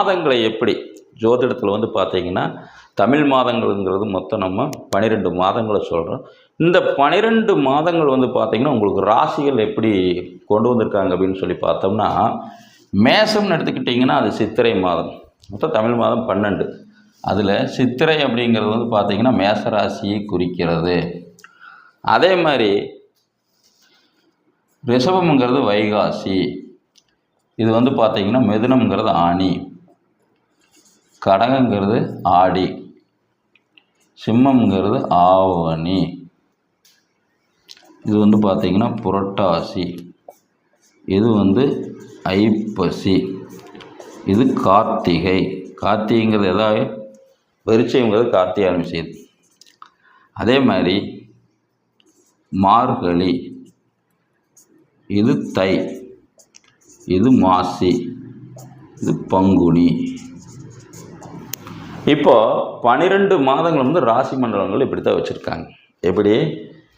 மாதங்களை எப்படி? ஜோதிடத்தில் வந்து பார்த்தீங்கன்னா தமிழ் மாதங்கள்ங்கிறது மொத்தம் நம்ம பன்னிரெண்டு மாதங்களை சொல்கிறோம் இந்த பன்னிரெண்டு மாதங்கள் வந்து பார்த்திங்கன்னா உங்களுக்கு ராசிகள் எப்படி கொண்டு வந்திருக்காங்க அப்படின்னு சொல்லி பார்த்தோம்னா மேசம்னு எடுத்துக்கிட்டிங்கன்னா அது சித்திரை மாதம். மொத்தம் தமிழ் மாதம் பன்னெண்டு. அதில் சித்திரை அப்படிங்கிறது வந்து பார்த்திங்கன்னா மேச ராசியை குறிக்கிறது. அதே மாதிரி ரிஷபம்ங்கிறது வைகாசி. இது வந்து பார்த்திங்கன்னா மிதுனம்ங்கிறது ஆணி. கடகங்கிறது ஆடி சிம்மம்ங்கிறது ஆவணி. இது வந்து பார்த்திங்கன்னா புரட்டாசி இது வந்து ஐப்பசி இது கார்த்திகை. கார்த்திகைங்கிறது எதாவது விருச்சயங்கிறது கார்த்திகை செய்யுது. அதே மாதிரி மார்கழி இது தை இது மாசி இது பங்குனி. இப்போது பன்னிரெண்டு மாதங்கள் வந்து ராசி மண்டலங்கள் இப்படி தான் வச்சுருக்காங்க. எப்படி?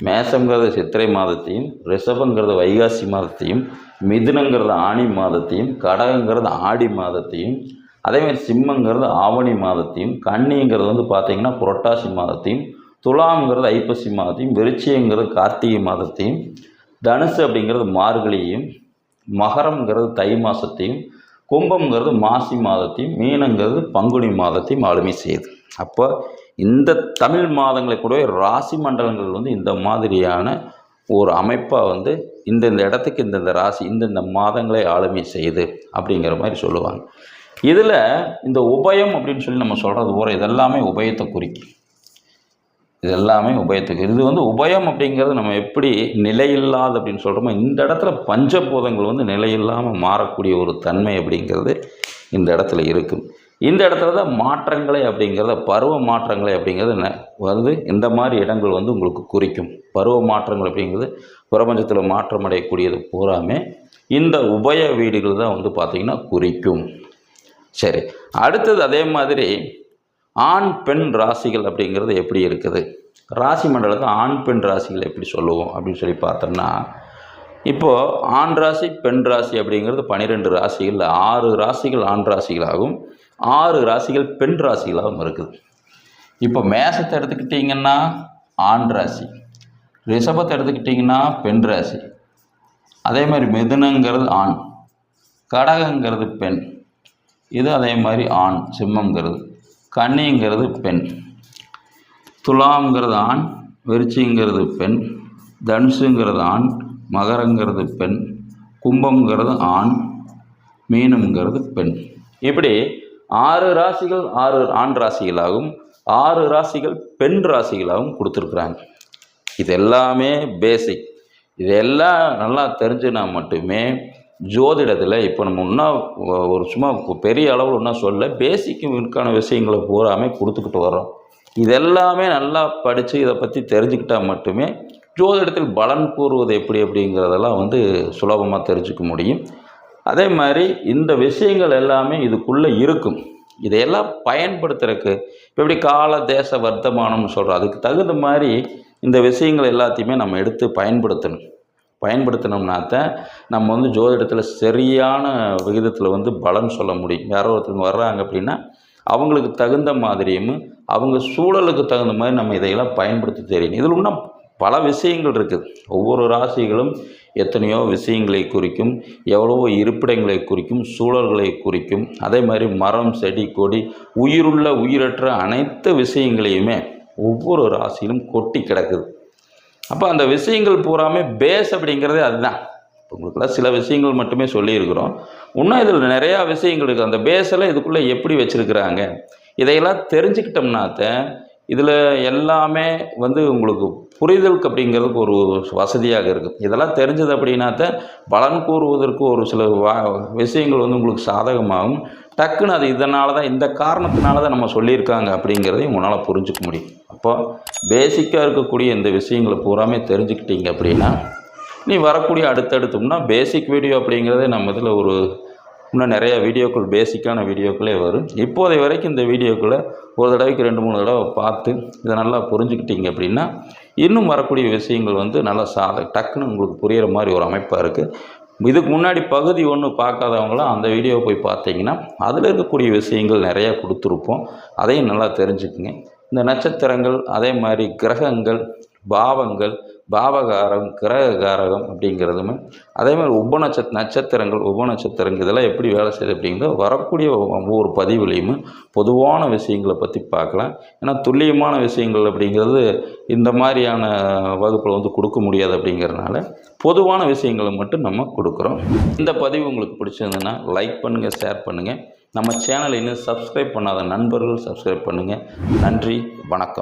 மேசங்கிறது சித்திரை மாதத்தையும் ரிஷபங்கிறது வைகாசி மாதத்தையும் மிதுனங்கிறது ஆணி மாதத்தையும் கடகங்கிறது ஆடி மாதத்தையும் அதேமாதிரி சிம்மங்கிறது ஆவணி மாதத்தையும் கன்னிங்கிறது வந்து பார்த்திங்கன்னா புரட்டாசி மாதத்தையும் துலாம்ங்கிறது ஐப்பசி மாதத்தையும் விருச்சியங்கிறது கார்த்திகை மாதத்தையும் தனுசு அப்படிங்கிறது மார்கழியையும் மகரம்ங்கிறது தை மாதத்தையும் கும்பம்ங்கிறது மாசி மாதத்தையும் மீனங்கிறது பங்குனி மாதத்தையும் ஆளுமை செய்யுது. அப்போ இந்த தமிழ் மாதங்களை கூடவே ராசி மண்டலங்கள் வந்து இந்த மாதிரியான ஒரு அமைப்பாக வந்து இந்தந்த இடத்துக்கு இந்தந்த ராசி இந்தந்த மாதங்களை ஆளுமை செய்யுது அப்படிங்கிற மாதிரி சொல்லுவாங்க. இதில் இந்த உபயம் அப்படின்னு சொல்லி நம்ம சொல்கிறது போகிற இதெல்லாமே உபயத்தை குறிக்கும். இது எல்லாமே உபயத்துக்கு. இது வந்து உபயம் அப்படிங்கிறது நம்ம எப்படி நிலையில்லாது அப்படின்னு சொல்கிறோமோ இந்த இடத்துல பஞ்சபூதங்கள் வந்து நிலையில்லாமல் மாறக்கூடிய ஒரு தன்மை அப்படிங்கிறது இந்த இடத்துல இருக்கும் இந்த இடத்துல தான் மாற்றங்களை அப்படிங்கிறத பருவ மாற்றங்களை அப்படிங்கிறது ந- வந்து இந்த மாதிரி இடங்கள் வந்து உங்களுக்கு குறிக்கும். பருவ மாற்றங்கள் அப்படிங்கிறது பிரபஞ்சத்தில் மாற்றம் அடையக்கூடியது பூராமே இந்த உபய வீடுகள் தான் வந்து பார்த்திங்கன்னா குறிக்கும். சரி அடுத்தது அதே மாதிரி ஆண் பெண் ராசிகள் அப்படிங்கிறது எப்படி இருக்குது? ராசி மண்டலத்தை ஆண் பெண் ராசிகள் எப்படி சொல்லுவோம் அப்படின்னு சொல்லி பார்த்தோம்னா இப்போது ஆண் ராசி பெண் ராசி அப்படிங்கிறது பன்னிரெண்டு ராசிகளில் ஆறு ராசிகள் ஆண் ராசிகளாகவும் ஆறு ராசிகள் பெண் ராசிகளாகவும் இருக்குது. இப்போ மேசத்தை எடுத்துக்கிட்டிங்கன்னா ஆண் ராசி ரிஷபத்தை எடுத்துக்கிட்டிங்கன்னா பெண் ராசி அதே மாதிரி மிதுனங்கிறது ஆண் கடகங்கிறது பெண் இது அதே மாதிரி ஆண் சிம்மங்கிறது. கன்னிங்கிறது பெண். துலாம்ங்கிறது ஆண் விருச்சிங்கிறது பெண் தனுசுங்கிறது ஆண் மகரங்கிறது பெண் கும்பம்ங்கிறது ஆண் மீனம்ங்கிறது பெண். இப்படி ஆறு ராசிகள் ஆறு ஆண் ராசிகளாகவும் ஆறு ராசிகள் பெண் ராசிகளாகவும் கொடுத்துருக்குறாங்க. இது எல்லாமே பேசிக் இதெல்லாம் நல்லா தெரிஞ்சுனா மட்டுமே ஜோதிடத்தில் இப்போ நம்ம இன்னும் ஒரு சும்மா பெரிய அளவில் இன்னும் சொல்ல பேசிக்கான விஷயங்களை பூராமே கொடுத்துக்கிட்டு வரோம் இதெல்லாமே நல்லா படித்து இதை பற்றி தெரிஞ்சுக்கிட்டால் மட்டுமே ஜோதிடத்தில் பலன் கூறுவது எப்படி அப்படிங்கிறதெல்லாம் வந்து சுலபமாக தெரிஞ்சுக்க முடியும். அதே மாதிரி இந்த விஷயங்கள் எல்லாமே இதுக்குள்ளே இருக்கும். இதையெல்லாம் பயன்படுத்துறதுக்கு இப்போ எப்படி கால தேச வர்த்தமானம்னு சொல்கிறோம் அதுக்கு தகுந்த மாதிரி இந்த விஷயங்கள் எல்லாத்தையுமே நம்ம எடுத்து பயன்படுத்தணும். பயன்படுத்தினோம்னா தான் நம்ம வந்து ஜோதிடத்தில் சரியான விகிதத்தில் வந்து பலன் சொல்ல முடியும். யாரோ ஒருத்தவங்க வர்றாங்க அப்படின்னா அவங்களுக்கு தகுந்த மாதிரியும் அவங்க சூழலுக்கு தகுந்த மாதிரி நம்ம இதையெல்லாம் பயன்படுத்தி தெரியணும் இதில் இன்னும் பல விஷயங்கள் இருக்குது ஒவ்வொரு ராசிகளும் எத்தனையோ விஷயங்களை குறிக்கும் எவ்வளவோ இருப்பிடங்களை குறிக்கும் சூழல்களை குறிக்கும். அதே மாதிரி மரம் செடி கொடி உயிருள்ள உயிரற்ற அனைத்து விஷயங்களையுமே ஒவ்வொரு ராசியிலும் கொட்டி கிடக்குது. அப்போ அந்த விஷயங்கள் பூராமே பேஸ் அப்படிங்கிறதே அதுதான். இப்போ உங்களுக்குலாம் சில விஷயங்கள் மட்டுமே சொல்லியிருக்கிறோம். இன்னும் இதில் நிறையா விஷயங்கள் இருக்குது அந்த பேஸெல்லாம் இதுக்குள்ளே எப்படி வச்சுருக்குறாங்க? இதையெல்லாம் தெரிஞ்சுக்கிட்டோம்னாத்த இதில் எல்லாமே வந்து உங்களுக்கு புரிதலுக்கு அப்படிங்கிறதுக்கு ஒரு வசதியாக இருக்குது இதெல்லாம் தெரிஞ்சது அப்படின்னாத்த பலன் கூறுவதற்கு ஒரு சில வா விஷயங்கள் வந்து உங்களுக்கு சாதகமாகும். டக்குன்னு அது இதனால தான் இந்த காரணத்தினால தான் நம்ம சொல்லியிருக்காங்க அப்படிங்கிறதையும் உங்களால் புரிஞ்சுக்க முடியும். அப்போ பேசிக்காக இருக்கக்கூடிய இந்த விஷயங்களை பூராமே தெரிஞ்சுக்கிட்டீங்க அப்படின்னா நீ வரக்கூடிய அடுத்தடுத்தோம்னா பேசிக் வீடியோ அப்படிங்கிறதே நம்ம இதில் ஒரு இன்னும் நிறையா வீடியோக்கள் பேசிக்கான வீடியோக்களே வரும். இப்போதை வரைக்கும் இந்த வீடியோக்களை ஒரு தடவைக்கு ரெண்டு மூணு தடவை பார்த்து இதை நல்லா புரிஞ்சுக்கிட்டீங்க அப்படின்னா இன்னும் வரக்கூடிய விஷயங்கள் வந்து நல்லா சாத டக்குன்னு உங்களுக்கு புரிகிற மாதிரி ஒரு அமைப்பாக இருக்குது இதுக்கு முன்னாடி பகுதி ஒன்று பார்க்காதவங்களாம் அந்த வீடியோவை போய் பார்த்தீங்கன்னா அதில் இருக்கக்கூடிய விஷயங்கள் நிறையா கொடுத்துருப்போம். அதையும் நல்லா தெரிஞ்சுக்குங்க. இந்த நட்சத்திரங்கள் அதே மாதிரி கிரகங்கள் பாவங்கள் பாவகாரம் கிரககாரகம் அப்படிங்கிறதுமே அதே மாதிரி உப நட்சத் நட்சத்திரங்கள் உப நட்சத்திரங்கள் இதெல்லாம் எப்படி வேலை செய்யுது அப்படிங்கிறது வரக்கூடிய ஒவ்வொரு பதிவுலையுமே பொதுவான விஷயங்களை பற்றி பார்க்கலாம். ஏன்னா துல்லியமான விஷயங்கள் அப்படிங்கிறது இந்த மாதிரியான வகுப்பில் வந்து கொடுக்க முடியாது அப்படிங்கிறதுனால பொதுவான விஷயங்களை மட்டும் நம்ம கொடுக்குறோம். இந்த பதிவு உங்களுக்கு பிடிச்சிருந்ததுன்னா லைக் பண்ணுங்கள் ஷேர் பண்ணுங்கள் நம்ம சேனலை இன்னும் சப்ஸ்கிரைப் பண்ணாத நண்பர்கள் சப்ஸ்கிரைப் பண்ணுங்கள் நன்றி வணக்கம்.